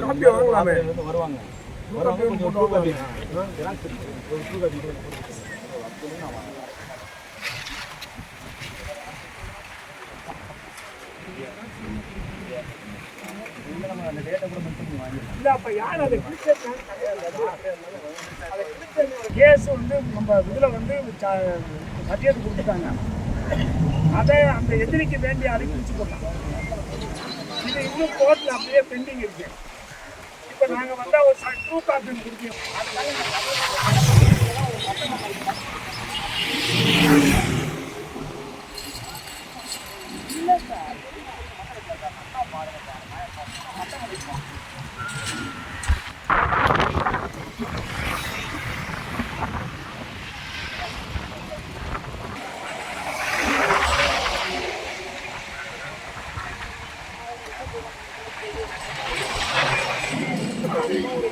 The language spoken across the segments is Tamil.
காப்பி வாங்கலாமே வருவாங்க இல்ல அப்ப யார் அதை கிழிச்சதுன்னு கிடையாது. அதை கேஸ் வந்து நம்ம இதுல வந்து ச- சத்தியத்துக்கு கொடுத்துட்டாங்க அதை அந்த எதிரிக்கு வேண்டிய ஆளு கிழிச்சு போட்டாங்க இது இன்னும் கோர்ட்டில் அப்படியே பெண்டிங் இருக்கு. இப்போ நாங்கள் வந்தால் ஒரு ட்ரூ காப்பி கொடுக்கணும் அதனால இந்த கதை மட்டும் வந்து பார்க்கலாமா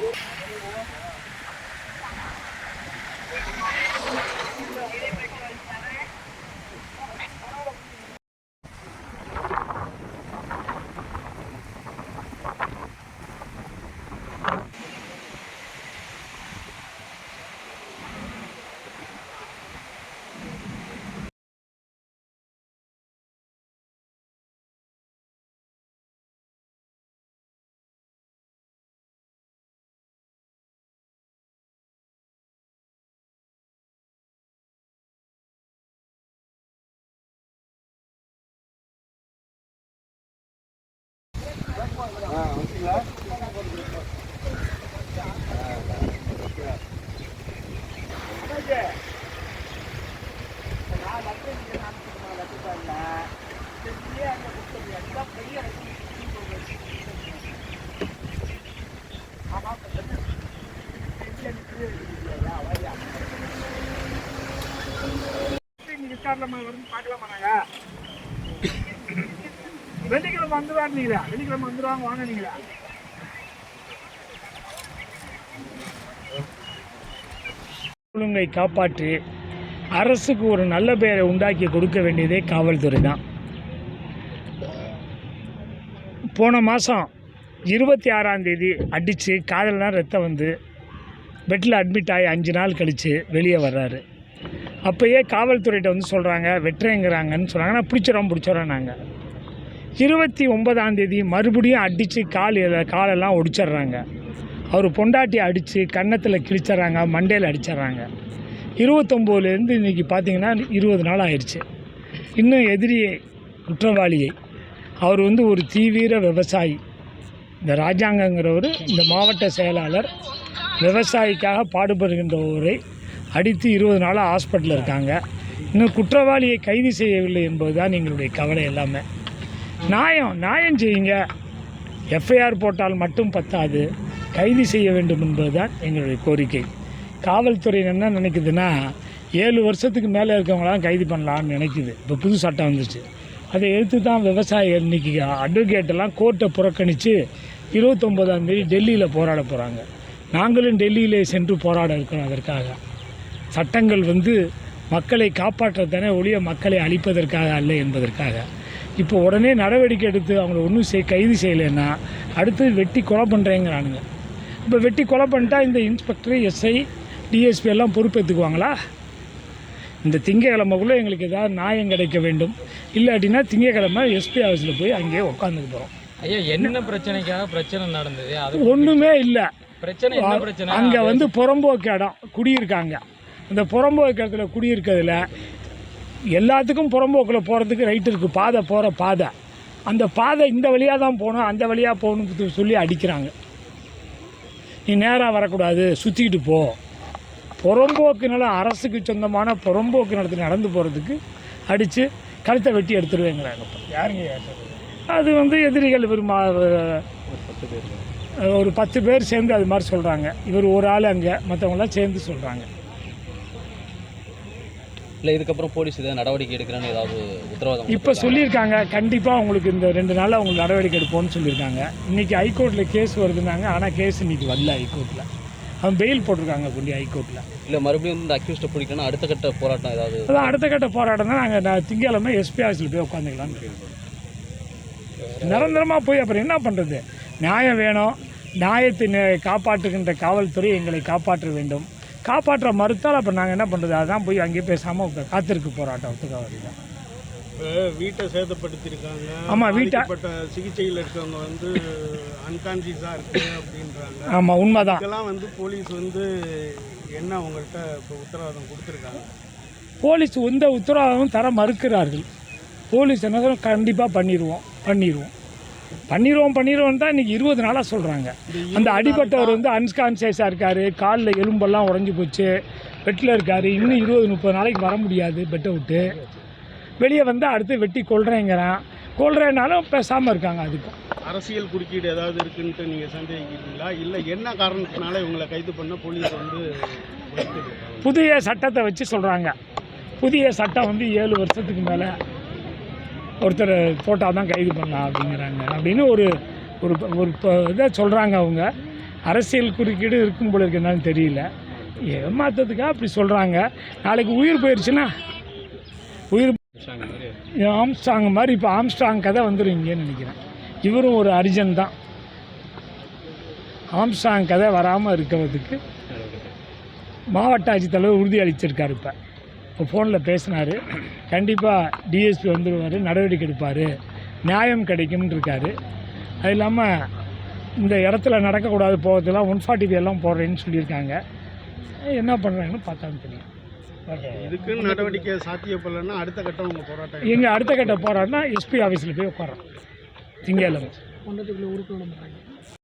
வெள்ளிக்கிழமை வந்துடுவாரு நீங்களா? வெள்ளிக்கிழமை வந்துடுவாங்க வாங்க நீங்களா? ஒழுங்கை காப்பாற்றி அரசுக்கு ஒரு நல்ல பெயரை உண்டாக்கி கொடுக்க வேண்டியதே காவல்துறை தான். போன மாதம் இருபத்தி ஆறாம் தேதி அடித்து காதலாம் ரத்தம் வந்து பெட்டில் அட்மிட் ஆகி அஞ்சு நாள் கழித்து வெளியே வர்றாரு. அப்போயே காவல்துறையிட்ட வந்து சொல்கிறாங்க வெட்டுறேங்கிறாங்கன்னு சொல்கிறாங்க நான் பிடிச்சிடறோம் பிடிச்சிடறோம் நாங்கள் இருபத்தி ஒன்பதாம் தேதி மறுபடியும் அடித்து கால் காலெல்லாம் ஒடிச்சிடுறாங்க. அவர் பொண்டாட்டி அடித்து கன்னத்தில் கிழிச்சிட்றாங்க மண்டையில் அடிச்சிட்றாங்க இருபத்தொம்போதுலேருந்து இன்றைக்கி பார்த்தீங்கன்னா இருபது நாள் ஆயிடுச்சு இன்னும் எதிரியை குற்றவாளியை. அவர் வந்து ஒரு தீவிர விவசாயி. இந்த ராஜாங்கங்கிறவர் இந்த மாவட்ட செயலாளர் விவசாயிக்காக பாடுபடுகின்றவரை அடித்து இருபது நாளாக ஹாஸ்பிட்டலில் இருக்காங்க. இன்னும் குற்றவாளியை கைது செய்யவில்லை என்பது தான் எங்களுடைய கவலை எல்லாமே. நியாயம் நியாயம் செய்யுங்க. எஃப்ஐஆர் போட்டால் மட்டும் பத்தாது. கைது செய்ய வேண்டும் என்பதுதான் எங்களுடைய கோரிக்கை. காவல்துறை என்ன நினைக்குதுன்னா ஏழு வருஷத்துக்கு மேலே இருக்கவங்களாம் கைது பண்ணலாம்னு நினைக்குது. இப்போ புது சட்டம் வந்துச்சு அதை எடுத்து தான் விவசாயிகள் இன்றைக்கி அட்வொகேட்டெல்லாம் கோர்ட்டை புறக்கணித்து இருபத்தொம்போதாம் தேதி டெல்லியில் போராட போகிறாங்க நாங்களும் டெல்லியிலே சென்று போராட இருக்கிறோம் அதற்காக. சட்டங்கள் வந்து மக்களை காப்பாற்றத்தானே ஒழிய மக்களை அழிப்பதற்காக அல்ல என்பதற்காக. இப்போ உடனே நடவடிக்கை எடுத்து அவங்கள ஒன்றும் செய் கைது செய்யலைன்னா அடுத்து வெட்டி கொலை பண்ணுறேங்கிறானுங்க இப்போ வெட்டி கொலை பண்ணிட்டா இந்த இன்ஸ்பெக்டர் எஸ்ஐ டிஎஸ்பி எல்லாம் பொறுப்பேற்றுக்குவாங்களா இந்த திங்கக்கிழமைக்குள்ளே எங்களுக்கு ஏதாவது நியாயம் கிடைக்க வேண்டும். இல்லாட்டினா திங்கக்கிழமை எஸ்பி ஆஃபீஸில் போய் அங்கேயே உட்காந்துக்க போகிறோம் ஐயா என்ன பிரச்சனைக்காக பிரச்சனை நடந்தது? அது ஒன்றுமே இல்லை. பிரச்சனை என்ன பிரச்சனை? அங்கே வந்து புறம்போக்கு இடம் குடியிருக்காங்க. அந்த புறம்போக்கு இடத்துல குடியிருக்கிறதுல எல்லாத்துக்கும் புறம்போக்கில் போகிறதுக்கு ரைட் இருக்குது பாதை போகிற பாதை. அந்த பாதை இந்த வழியாக தான் போகணும் அந்த வழியாக போகணும்னு சொல்லி அடிக்கிறாங்க. நீ நேராக வரக்கூடாது சுற்றிக்கிட்டு போ. புறம்போக்கு நிலம் அரசுக்கு சொந்தமான புறம்போக்கு நிலத்தில் நடந்து போகிறதுக்கு அடித்து கழுத்தை வெட்டி எடுத்துருவேங்கிறாங்க. யாருங்க அது வந்து எதிரிகள் இவர் மா ஒரு பத்து பேர் சேர்ந்து அது மாதிரி சொல்கிறாங்க இவர் ஒரு ஆள் அங்கே மற்றவங்களாம் சேர்ந்து சொல்கிறாங்க இல்லை இதுக்கப்புறம் போலீஸ் ஏதாவது நடவடிக்கை எடுக்கிறேன்னு ஏதாவது உத்தரவாதம் இப்போ சொல்லியிருக்காங்க. கண்டிப்பாக உங்களுக்கு இந்த ரெண்டு நாளில் உங்களுக்கு நடவடிக்கை எடுப்போம்னு சொல்லியிருக்காங்க. இன்றைக்கி ஹைகோர்ட்டில் கேஸ் வருதுன்னாங்க. ஆனால் கேஸ் இன்னைக்கு வரல ஹைகோர்ட்டில் அவன் பெயில் போட்டிருக்காங்க கொண்டி ஹைகோர்ட்டில் இல்லை மறுபடியும் இந்த அக்யூஸ்ட்டை பிடிக்கணும்னா அடுத்த கட்ட போராட்டம் ஏதாவது? அதான் அடுத்த கட்ட போராட்டம் தான் நாங்கள் நான் திங்கக்கிழமை எஸ்பி ஆஃபீஸில் போய் உட்காந்துக்கலாம்னு நிரந்தரமாக போய் அப்புறம் என்ன பண்ணுறது நியாயம் வேணும். நியாயத்தை காப்பாற்றுகின்ற காவல்துறை எங்களை காப்பாற்ற வேண்டும். காப்பாற்ற மறுத்தால் அப்புறம் நாங்கள் என்ன பண்ணுறது அதான் போய் அங்கேயே பேசாமல் காத்திருக்கு போராட்டத்துக்காக வருது வீட்டை சேதப்படுத்தியிருக்காங்க. ஆமா, வீட்டை- சிகிச்சையில் இருக்கவங்க வந்து அன்கான்சியஸாக இருக்கு அப்படின்றாங்க. ஆமாம் உண்மைதான். இதெல்லாம் வந்து போலீஸ் வந்து என்ன உங்கள்கிட்ட இப்போ உத்தரவாதம் கொடுத்துருக்காங்க? போலீஸ் எந்த உத்தரவாதமும் தர மறுக்கிறார்கள். போலீஸ் என்ன கண்டிப்பாக பண்ணிடுவோம் பண்ணிடுவோம் பண்ணிடுவோம் பண்ணிடுவோம் தான் இன்றைக்கி இருபது நாளாக சொல்கிறாங்க அந்த அடிபட்டவர் வந்து அன்கான்சியஸாக இருக்கார் காலில் எலும்பெல்லாம் உடஞ்சி போச்சு பெட்டில் இருக்கார் இன்னும் இருபது முப்பது நாளைக்கு வர முடியாது பெட்டை விட்டு. வெளியே வந்து அடுத்து வெட்டி கொள்றேங்கிறான் கொள்றேனாலும் பேசாமல் இருக்காங்க அதுக்கும் அரசியல் குறுக்கீடு ஏதாவது இருக்குன்ட்டு நீங்கள் சந்தேகிக்கிறீங்களா? இல்லை என்ன காரணத்தினால இவங்களை கைது பண்ண போலீஸ் வந்து? புதிய சட்டத்தை வச்சு சொல்கிறாங்க புதிய சட்டம் வந்து ஏழு வருஷத்துக்கு மேலே ஒருத்தர் போட்டால் தான் கைது பண்ணலாம் அப்படிங்கிறாங்க. அப்படின்னு ஒரு ஒரு ஒரு இதை சொல்கிறாங்க அவங்க. அரசியல் குறுக்கீடு இருக்கும் போல இருக்கு என்னன்னு தெரியல. ஏமாத்ததுக்காக அப்படி சொல்கிறாங்க நாளைக்கு உயிர் போயிடுச்சுன்னா உயிர் ஆம்ஸ்டாங் மாதிரி இப்போ ஆம்ஸ்டாங் கதை வந்துடும் இங்கேன்னு நினைக்கிறேன். இவரும் ஒரு அரிஜன் தான். ஆம்ஸ்டாங் கதை வராமல் இருக்கிறதுக்கு மாவட்ட ஆட்சித்தலைவர் உறுதி அளிச்சிருக்காரு இப்போ. இப்போ ஃபோனில் பேசினார். கண்டிப்பாக டிஎஸ்பி வந்துடுவார் நடவடிக்கை எடுப்பார் நியாயம் கிடைக்கும்னு இருக்காரு அது இல்லாமல் இந்த இடத்துல நடக்கக்கூடாது போகிறதுலாம் ஒன் ஃபார்ட்டி எல்லாம் போடுறேன்னு சொல்லியிருக்காங்க. என்ன பண்ணுறாங்கன்னு பார்த்தா தெரியும். இதுக்குன்னு நடவடிக்கை சாத்தியப்படலைன்னா அடுத்த கட்டம் உங்கள் போராட்டம். எங்கள் அடுத்த கட்ட போகிறாருன்னா எஸ்பி ஆஃபீஸில் போய் உட்காரோம் திங்கக்கிழமை